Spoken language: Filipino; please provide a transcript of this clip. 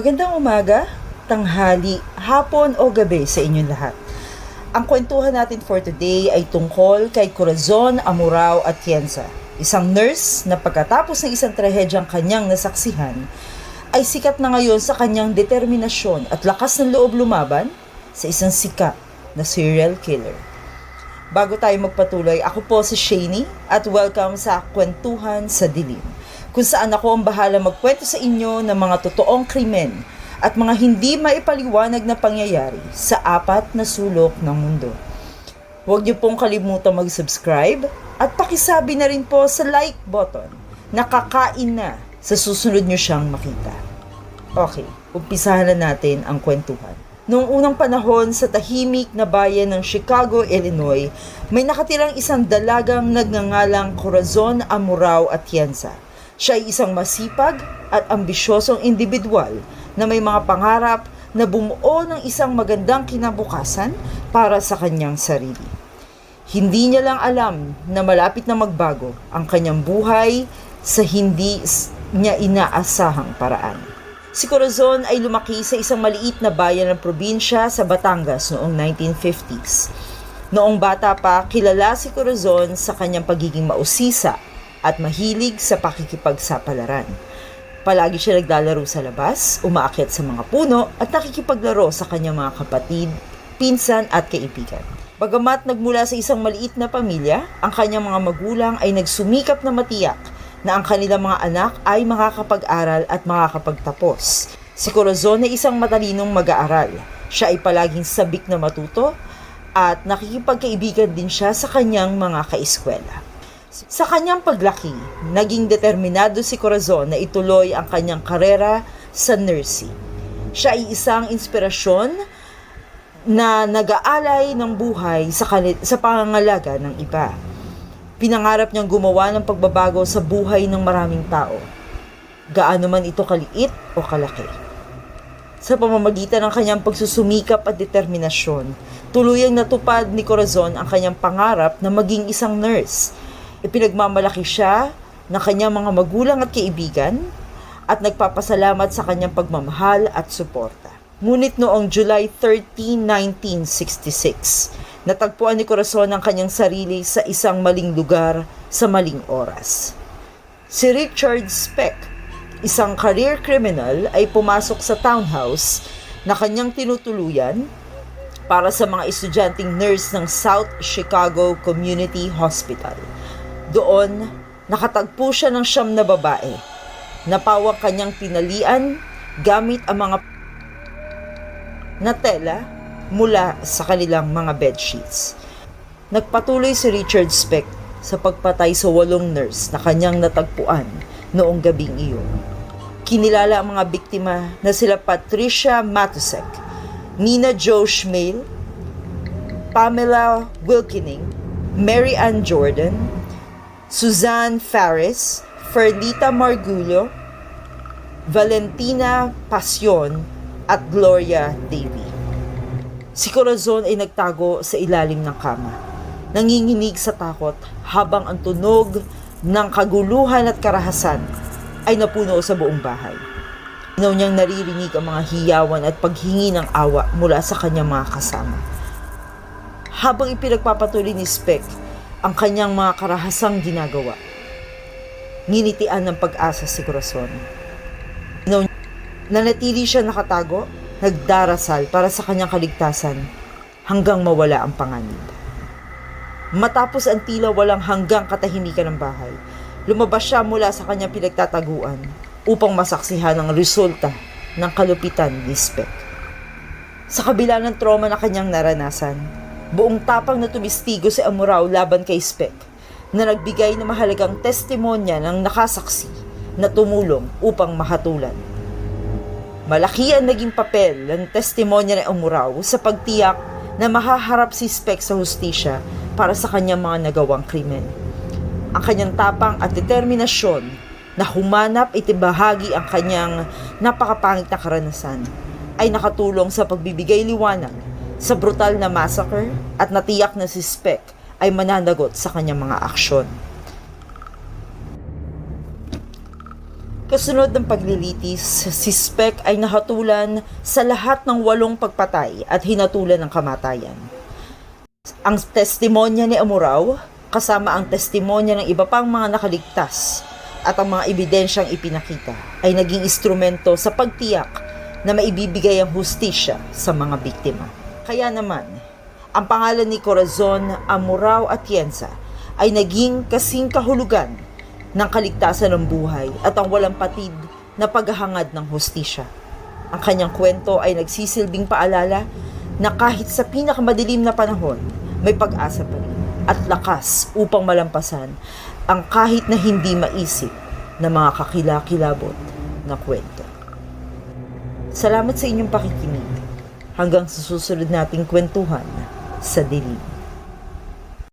Magandang umaga, tanghali, hapon o gabi sa inyong lahat. Ang kwentuhan natin for today ay tungkol kay Corazon Amurao Atienza, isang nurse na pagkatapos ng isang trahedyang kanyang nasaksihan, ay sikat na ngayon sa kanyang determinasyon at lakas ng loob lumaban sa isang sikat na serial killer. Bago tayo magpatuloy, ako po si Shani at welcome sa Kwentuhan sa Dilim, kung saan ako ang bahala magkwento sa inyo ng mga totoong krimen at mga hindi maipaliwanag na pangyayari sa apat na sulok ng mundo. Huwag niyo pong kalimutang mag-subscribe at pakisabi na rin po sa like button na kakain na sa susunod niyo siyang makita. Okay, umpisahan na natin ang kwentuhan. Noong unang panahon sa tahimik na bayan ng Chicago, Illinois, may nakatirang isang dalagang nagngangalang Corazon Amurao Atienza. Siya ay isang masipag at ambisyosong individual na may mga pangarap na bumuo ng isang magandang kinabukasan para sa kanyang sarili. Hindi niya lang alam na malapit na magbago ang kanyang buhay sa hindi niya inaasahang paraan. Si Corazon ay lumaki sa isang maliit na bayan ng probinsya sa Batangas noong 1950s. Noong bata pa, kilala si Corazon sa kanyang pagiging mausisa at mahilig sa pakikipagsapalaran. Palagi siya naglalaro sa labas, umaakyat sa mga puno at nakikipaglaro sa kanyang mga kapatid, pinsan at kaibigan. Bagamat nagmula sa isang maliit na pamilya, ang kanyang mga magulang ay nagsumikap na matiyak na ang kanilang mga anak ay makakapag-aral at makakapagtapos. Si Corazon ay isang matalinong mag-aaral. Siya ay palaging sabik na matuto at nakikipagkaibigan din siya sa kanyang mga kaeskwela. Sa kanyang paglaki, naging determinado si Corazon na ituloy ang kanyang karera sa nursing. Siya ay isang inspirasyon na nag-aalay ng buhay sa, sa pangangalaga ng iba. Pinangarap niyang gumawa ng pagbabago sa buhay ng maraming tao, gaano man ito kaliit o kalaki. Sa pamamagitan ng kanyang pagsusumikap at determinasyon, tuluyang natupad ni Corazon ang kanyang pangarap na maging isang nurse. Ipinagmamalaki siya ng kanyang mga magulang at kaibigan at nagpapasalamat sa kanyang pagmamahal at suporta. Ngunit noong July 13, 1966, natagpuan ni Corazon ang kanyang sarili sa isang maling lugar sa maling oras. Si Richard Speck, isang career criminal, ay pumasok sa townhouse na kanyang tinutuluyan para sa mga estudyanteng nurse ng South Chicago Community Hospital. Doon, nakatagpo siya ng siyam na babae. Napawang kanyang tinalian gamit ang mga na tela mula sa kanilang mga bedsheets. Nagpatuloy si Richard Speck sa pagpatay sa walong nurse na kanyang natagpuan noong gabing iyon. Kinilala ang mga biktima na sila Patricia Matusek, Nina Joe Schmale, Pamela Wilkening, Mary Ann Jordan, Suzanne Faris, Ferlita Margulio, Valentina Pasyon at Gloria Davy. Si Corazon ay nagtago sa ilalim ng kama. Nanginginig sa takot habang ang tunog ng kaguluhan at karahasan ay napuno sa buong bahay. Inaw niyang naririnig ang mga hiyawan at paghingi ng awa mula sa kanyang mga kasama. Habang ipinagpapatuloy ni Speck ang kanyang mga karahasang ginagawa, nginitian ng pag-asa si Corazon. Nanatili siya nakatago, nagdarasal para sa kanyang kaligtasan hanggang mawala ang panganib. Matapos ang tila walang hanggang katahimikan ng bahay, lumabas siya mula sa kanyang pinagtataguan upang masaksihan ang resulta ng kalupitan ni Speck. Sa kabila ng trauma na kanyang naranasan, buong tapang na tumistigo si Amurao laban kay Speck na nagbigay ng mahalagang testimonya ng nakasaksi na tumulong upang mahatulan Malaki ang naging papel ng testimonya ni Amurao sa pagtiyak na mahaharap si Speck sa hustisya para sa kanyang mga nagawang krimen. Ang kanyang tapang at determinasyon na humanap itibahagi ang kanyang napakapangit na karanasan ay nakatulong sa pagbibigay liwanag sa brutal na massacre at natiyak na si Speck ay mananagot sa kanyang mga aksyon. Kasunod ng paglilitis, si Spec ay nahatulan sa lahat ng walong pagpatay at hinatulan ng kamatayan. Ang testimonya ni Amuraw, kasama ang testimonya ng iba pang mga nakaligtas at ang mga ebidensyang ipinakita, ay naging instrumento sa pagtiyak na maibibigay ang hustisya sa mga biktima. Kaya naman, ang pangalan ni Corazon Amuraw Atienza ay naging kasing kahulugan ng kaligtasan ng buhay at ang walang patid na paghahangad ng hustisya. Ang kanyang kwento ay nagsisilbing paalala na kahit sa pinakamadilim na panahon, may pag-asa pa rin at lakas upang malampasan ang kahit na hindi maisip na mga kakilakilabot na kwento. Salamat sa inyong pakikinig. Hanggang sa susunod nating kwentuhan sa dilim.